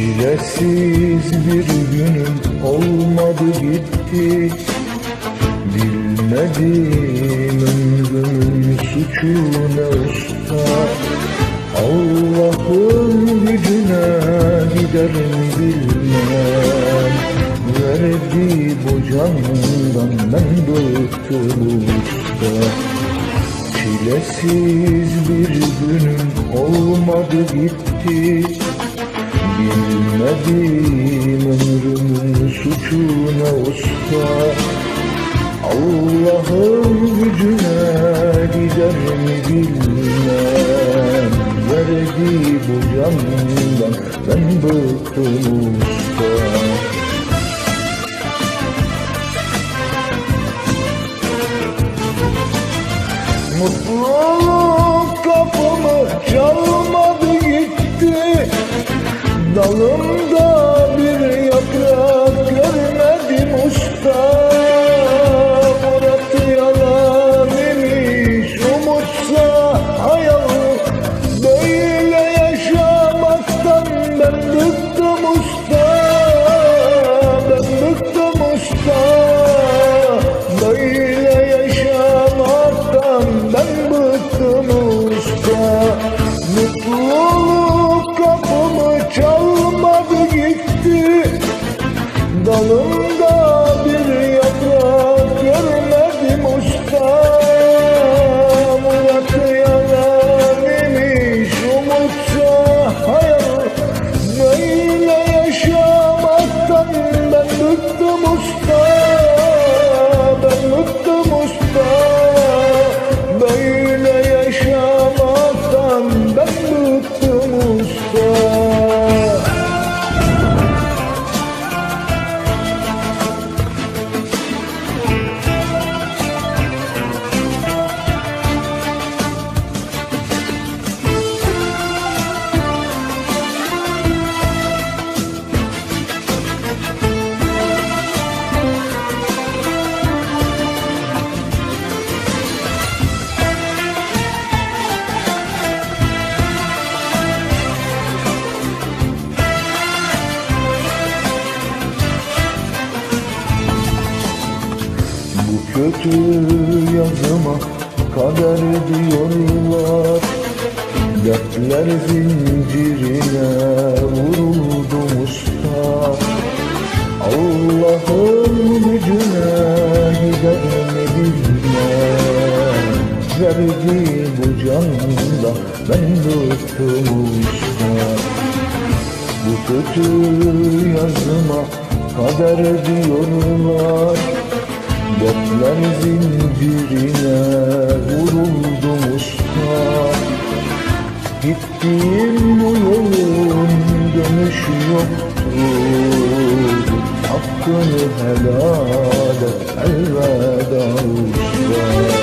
Çilesiz bir günüm olmadı gitti. Bilmedim ömrümün suçu ne usta Allah'ın gücüne gider mi bilmem. Verdi bu candan ben bıktım usta. Çilesiz bir günüm olmadı gitti Bilmedim ömrümün suçuna usta. Allah'ın gücüne gider mi bilmem. Verdi bu candan ben bıktım usta Dalımda Bu kötü yazıma kader diyorlar. Dertler zincirine vuruldum usta Allah'ın gücüne gider mi bilmem Verdi bu canda ben bıktım usta Bu kötü yazıma kader diyorlar Dertler zincirine vuruldum usta. Gittiğim bu yolun dönüşü yoktur Hakkını helal et elveda usta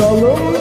Dalımda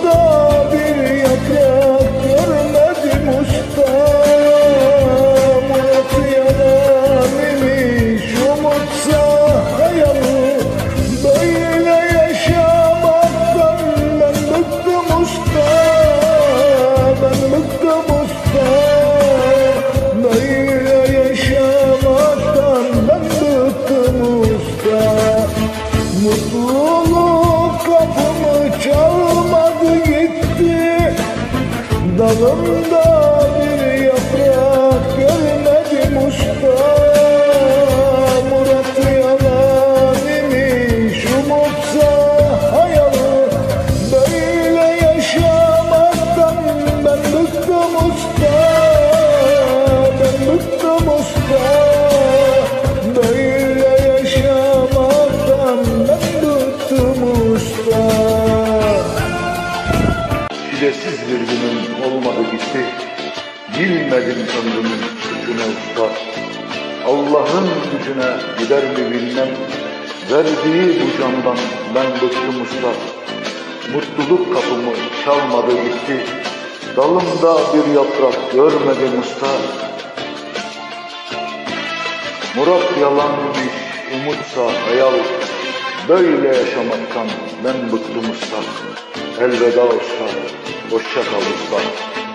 Çilesiz bir günüm olmadı gitti. Bilmedim ömrümün suçuna usta Allah'ın gücüne gider mi bilmem. Verdiği bu candan ben bıktım usta Mutluluk kapımı çalmadı gitti. Dalımda bir yaprak görmedim usta Murat yalanmış umutsa hayal. Böyle yaşamaktan ben bıktım usta. Elveda usta, hoşça kal usta.